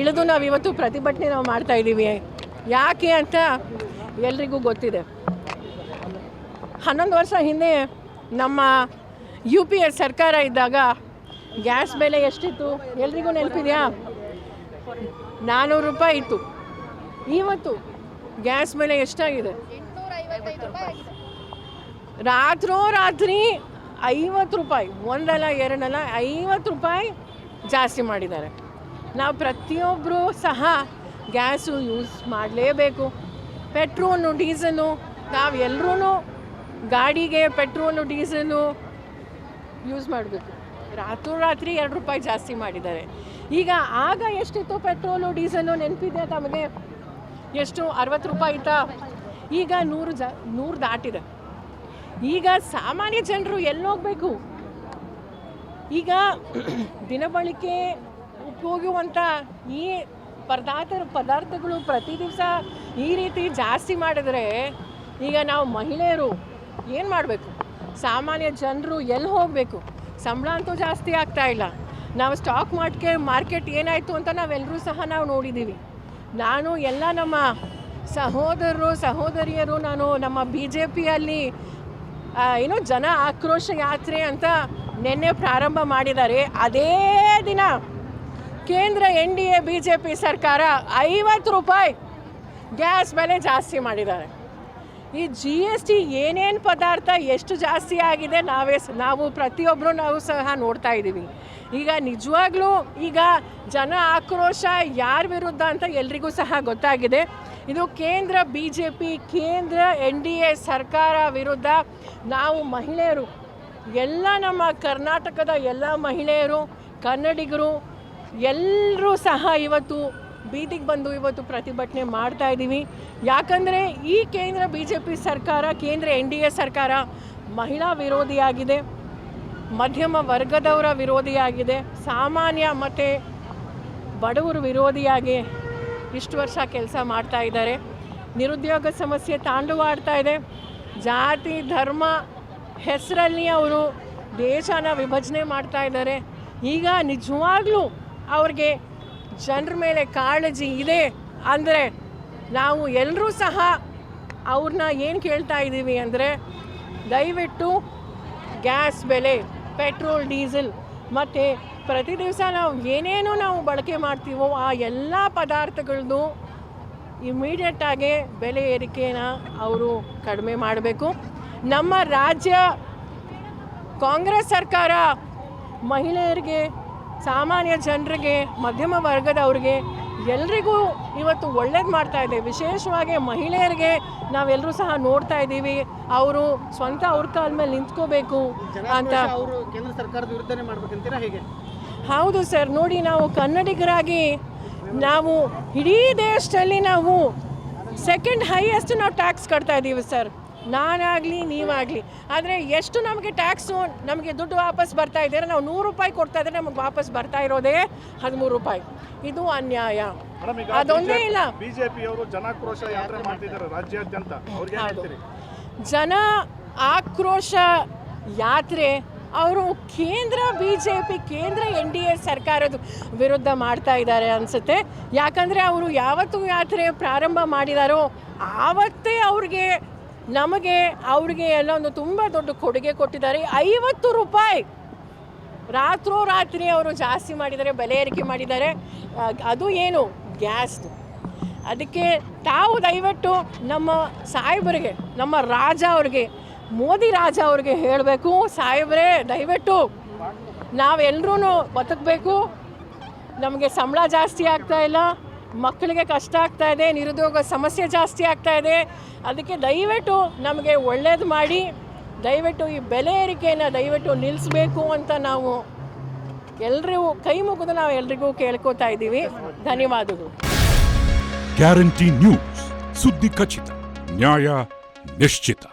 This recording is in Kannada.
ಇಳಿದು ನಾವು ಇವತ್ತು ಪ್ರತಿಭಟನೆ ನಾವು ಮಾಡ್ತಾ ಇದ್ದೀವಿ. ಯಾಕೆ ಅಂತ ಎಲ್ರಿಗೂ ಗೊತ್ತಿದೆ. ಹನ್ನೊಂದು ವರ್ಷ ಹಿಂದೆ ನಮ್ಮ ಯು ಪಿ ಎ ಸರ್ಕಾರ ಇದ್ದಾಗ ಗ್ಯಾಸ್ ಬೆಲೆ ಎಷ್ಟಿತ್ತು? ಎಲ್ರಿಗೂ ನೆನಪಿದೆಯಾ? ನಾನ್ನೂರು ರೂಪಾಯಿ ಇತ್ತು. ಇವತ್ತು ಗ್ಯಾಸ್ ಬೆಲೆ ಎಷ್ಟಾಗಿದೆ? ರಾತ್ರೋ ರಾತ್ರಿ ಐವತ್ತು ರೂಪಾಯಿ, ಒಂದಲ್ಲ, ಎರಡಲ್ಲ, ಐವತ್ತು ರೂಪಾಯಿ ಜಾಸ್ತಿ ಮಾಡಿದ್ದಾರೆ. ನಾವು ಪ್ರತಿಯೊಬ್ಬರು ಸಹ ಗ್ಯಾಸು ಯೂಸ್ ಮಾಡಲೇಬೇಕು. ಪೆಟ್ರೋಲು, ಡೀಸಲು, ನಾವು ಎಲ್ಲರೂ ಗಾಡಿಗೆ ಪೆಟ್ರೋಲು, ಡೀಸಲು ಯೂಸ್ ಮಾಡಬೇಕು. ರಾತ್ರೋರಾತ್ರಿ ಎರಡು ರೂಪಾಯಿ ಜಾಸ್ತಿ ಮಾಡಿದ್ದಾರೆ. ಈಗ ಆಗ ಎಷ್ಟಿತ್ತು ಪೆಟ್ರೋಲು, ಡೀಸಲು ನೆನಪಿದೆ ತಮಗೆ? ಎಷ್ಟು? ಅರವತ್ತು ರೂಪಾಯಿ ಇತ್ತಾ? ಈಗ ನೂರು ಜ, ನೂರು ದಾಟಿದೆ. ಈಗ ಸಾಮಾನ್ಯ ಜನರು ಎಲ್ಲೋಗಬೇಕು. ಈಗ ದಿನಬಳಕೆ ಉಪಯೋಗುವಂಥ ಈ ಪದಾರ್ಥ ಪದಾರ್ಥಗಳು ಪ್ರತಿ ದಿವಸ ಈ ರೀತಿ ಜಾಸ್ತಿ ಮಾಡಿದರೆ ಈಗ ನಾವು ಮಹಿಳೆಯರು ಏನು ಮಾಡಬೇಕು? ಸಾಮಾನ್ಯ ಜನರು ಎಲ್ಲಿ ಹೋಗಬೇಕು? ಸಂಬಳ ಅಂತೂ ಜಾಸ್ತಿ ಆಗ್ತಾ ಇಲ್ಲ. ನಾವು ಸ್ಟಾಕ್ ಮಾರ್ಕೆ ಮಾರ್ಕೆಟ್ ಏನಾಯಿತು ಅಂತ ನಾವೆಲ್ಲರೂ ಸಹ ನಾವು ನೋಡಿದ್ದೀವಿ ನಾನು ಎಲ್ಲ ನಮ್ಮ ಸಹೋದರರು, ಸಹೋದರಿಯರು, ನಾನು ನಮ್ಮ ಬಿ ಜೆ ಪಿಯಲ್ಲಿ ಏನು ಜನ ಆಕ್ರೋಶ ಯಾತ್ರೆ ಅಂತ ನಿನ್ನೆ ಪ್ರಾರಂಭ ಮಾಡಿದ್ದಾರೆ. ಅದೇ ದಿನ ಕೇಂದ್ರ N D A, B J P ಸರ್ಕಾರ ಐವತ್ತು ರೂಪಾಯಿ ಗ್ಯಾಸ್ ಬೆಲೆ ಜಾಸ್ತಿ ಮಾಡಿದ್ದಾರೆ. ಈ ಜಿ ಎಸ್ ಟಿ ಏನೇನು ಪದಾರ್ಥ ಎಷ್ಟು ಜಾಸ್ತಿ ಆಗಿದೆ ನಾವೇ ನಾವು ಪ್ರತಿಯೊಬ್ಬರು ನಾವು ಸಹ ನೋಡ್ತಾ ಇದ್ದೀವಿ. ಈಗ ನಿಜವಾಗ್ಲೂ ಈಗ ಜನ ಆಕ್ರೋಶ ಯಾರ ವಿರುದ್ಧ ಅಂತ ಎಲ್ರಿಗೂ ಸಹ ಗೊತ್ತಾಗಿದೆ. ಇದು ಕೇಂದ್ರ ಬಿ ಜೆ ಪಿ, ಕೇಂದ್ರ ಎನ್ ಡಿ ಎ ಸರ್ಕಾರ ವಿರುದ್ಧ ನಾವು ಮಹಿಳೆಯರು, ಎಲ್ಲ ನಮ್ಮ ಕರ್ನಾಟಕದ ಎಲ್ಲ ಮಹಿಳೆಯರು, ಕನ್ನಡಿಗರು ಎಲ್ಲರೂ ಸಹ ಇವತ್ತು ಬೀದಿಗೆ ಬಂದು ಇವತ್ತು ಪ್ರತಿಭಟನೆ ಮಾಡ್ತಾ ಇದ್ದೀವಿ. ಯಾಕಂದರೆ ಈ ಕೇಂದ್ರ ಬಿ ಜೆ ಪಿ ಸರ್ಕಾರ, ಕೇಂದ್ರ ಎನ್ ಡಿ ಎ ಸರ್ಕಾರ ಮಹಿಳಾ ವಿರೋಧಿಯಾಗಿದೆ, ಮಧ್ಯಮ ವರ್ಗದವರ ವಿರೋಧಿಯಾಗಿದೆ, ಸಾಮಾನ್ಯ ಮತ್ತು ಬಡವರು ವಿರೋಧಿಯಾಗಿ ಇಷ್ಟು ವರ್ಷ ಕೆಲಸ ಮಾಡ್ತಾ ಇದ್ದಾರೆ. ನಿರುದ್ಯೋಗ ಸಮಸ್ಯೆ ತಾಂಡವಾಡ್ತಾ ಇದೆ. ಜಾತಿ, ಧರ್ಮ ಹೆಸರಲ್ಲಿ ಅವರು ದೇಶನ ವಿಭಜನೆ ಮಾಡ್ತಾ ಇದ್ದಾರೆ. ಈಗ ನಿಜವಾಗ್ಲೂ ಅವ್ರಿಗೆ ಜನರ ಮೇಲೆ ಕಾಳಜಿ ಇದೆ ಅಂದರೆ ನಾವು ಎಲ್ಲರೂ ಸಹ ಅವ್ರನ್ನ ಏನು ಕೇಳ್ತಾ ಇದ್ದೀವಿ ಅಂದರೆ ದಯವಿಟ್ಟು ಗ್ಯಾಸ್ ಬೆಲೆ, ಪೆಟ್ರೋಲ್, ಡೀಸೆಲ್ ಮತ್ತು ಪ್ರತಿ ದಿವಸ ನಾವು ಏನೇನು ನಾವು ಬಳಕೆ ಮಾಡ್ತೀವೋ ಆ ಎಲ್ಲ ಪದಾರ್ಥಗಳದ್ದು ಇಮಿಡಿಯೇಟಾಗಿ ಬೆಲೆ ಏರಿಕೆನ ಅವರು ಕಡಿಮೆ ಮಾಡಬೇಕು. ನಮ್ಮ ರಾಜ್ಯ ಕಾಂಗ್ರೆಸ್ ಸರ್ಕಾರ ಮಹಿಳೆಯರಿಗೆ ಸಾಮಾನ್ಯ ಜನರಿಗೆ ಮಧ್ಯಮ ವರ್ಗದವ್ರಿಗೆ ಎಲ್ರಿಗೂ ಇವತ್ತು ಒಳ್ಳೇದು ಮಾಡ್ತಾ ಇದೆ. ವಿಶೇಷವಾಗಿ ಮಹಿಳೆಯರಿಗೆ ನಾವೆಲ್ಲರೂ ಸಹ ನೋಡ್ತಾ ಇದ್ದೀವಿ. ಅವರು ಸ್ವಂತ ಅವ್ರ ಕಾಲ ಮೇಲೆ ನಿಂತ್ಕೋಬೇಕು ಅಂತ. ಅವರು ಕೇಂದ್ರ ಸರ್ಕಾರದ ವಿರುದ್ಧನೇ ಮಾಡ್ಬೇಕಂತೀರಾ ಹೇಗೆ? ಹೌದು ಸರ್ ನೋಡಿ ನಾವು ಕನ್ನಡಿಗರಾಗಿ ನಾವು ಇಡೀ ದೇಶದಲ್ಲಿ ನಾವು ಸೆಕೆಂಡ್ ಹೈಯೆಸ್ಟ್ ನಾವು ಟ್ಯಾಕ್ಸ್ ಕಟ್ತಾ ಇದ್ದೀವಿ ಸರ್. ನಾನಾಗಲಿ ನೀವಾಗಲಿ. ಆದರೆ ಎಷ್ಟು ನಮಗೆ ಟ್ಯಾಕ್ಸು ನಮಗೆ ದುಡ್ಡು ವಾಪಸ್ ಬರ್ತಾ ಇದ್ದಾರೆ ನಾವು ನೂರು ರೂಪಾಯಿ ಕೊಡ್ತಾ ಇದ್ರೆ ನಮಗೆ ವಾಪಸ್ ಬರ್ತಾ ಇರೋದೇ ಹದಿಮೂರು ರೂಪಾಯಿ. ಇದು ಅನ್ಯಾಯ. ಅದೊಂದೇ ಇಲ್ಲ. ಬಿಜೆಪಿಯವರು ಜನಾಕ್ರೋಶ ಯಾತ್ರೆ ಮಾಡ್ತಿದ್ದಾರೆ ರಾಜ್ಯಾದ್ಯಂತ. ಜನ ಆಕ್ರೋಶ ಯಾತ್ರೆ ಅವರು ಕೇಂದ್ರ ಬಿ ಜೆ ಪಿ ಕೇಂದ್ರ ಎನ್ ಡಿ ಎ ಸರ್ಕಾರದ ವಿರುದ್ಧ ಮಾಡ್ತಾ ಇದ್ದಾರೆ ಅನಿಸುತ್ತೆ. ಯಾಕಂದರೆ ಅವರು ಯಾವತ್ತು ಯಾತ್ರೆ ಪ್ರಾರಂಭ ಮಾಡಿದಾರೋ ಆವತ್ತೇ ಅವ್ರಿಗೆ ನಮಗೆ ಅವ್ರಿಗೆ ಎಲ್ಲ ಒಂದು ತುಂಬ ದೊಡ್ಡ ಕೊಡುಗೆ ಕೊಟ್ಟಿದ್ದಾರೆ. ಐವತ್ತು ರೂಪಾಯಿ ರಾತ್ರೋ ರಾತ್ರಿ ಅವರು ಜಾಸ್ತಿ ಮಾಡಿದ್ದಾರೆ, ಬೆಲೆ ಏರಿಕೆ ಮಾಡಿದ್ದಾರೆ. ಅದು ಏನು? ಗ್ಯಾಸ್ದು ಅದಕ್ಕೆ ತಾವು ದಯವಿಟ್ಟು ನಮ್ಮ ಸಾಹೇಬರಿಗೆ, ನಮ್ಮ ರಾಜ ಅವ್ರಿಗೆ, ಮೋದಿ ರಾಜ ಅವ್ರಿಗೆ ಹೇಳಬೇಕು. ಸಾಹೇಬರೇ, ದಯವಿಟ್ಟು ನಾವೆಲ್ಲರೂ ಬದುಕಬೇಕು. ನಮಗೆ ಸಂಬಳ ಜಾಸ್ತಿ ಆಗ್ತಾ ಇಲ್ಲ. ಮಕ್ಕಳಿಗೆ ಕಷ್ಟ ಆಗ್ತಾ ಇದೆ, ನಿರುದ್ಯೋಗ ಸಮಸ್ಯೆ ಜಾಸ್ತಿ ಆಗ್ತಾ ಇದೆ. ಅದಕ್ಕೆ ದಯವಿಟ್ಟು ನಮಗೆ ಒಳ್ಳೇದು ಮಾಡಿ, ದಯವಿಟ್ಟು ಈ ಬೆಲೆ ಏರಿಕೆಯನ್ನು ದಯವಿಟ್ಟು ನಿಲ್ಲಿಸಬೇಕು ಅಂತ ನಾವು ಎಲ್ಲರಿಗೂ ಕೈ ಮುಗಿದು ನಾವು ಎಲ್ರಿಗೂ ಕೇಳ್ಕೊತಾ ಇದ್ದೀವಿ. ಧನ್ಯವಾದಗಳು. ಗ್ಯಾರಂಟಿ ನ್ಯೂಸ್, ಸುದ್ದಿ ಖಚಿತ, ನ್ಯಾಯ ನಿಶ್ಚಿತ.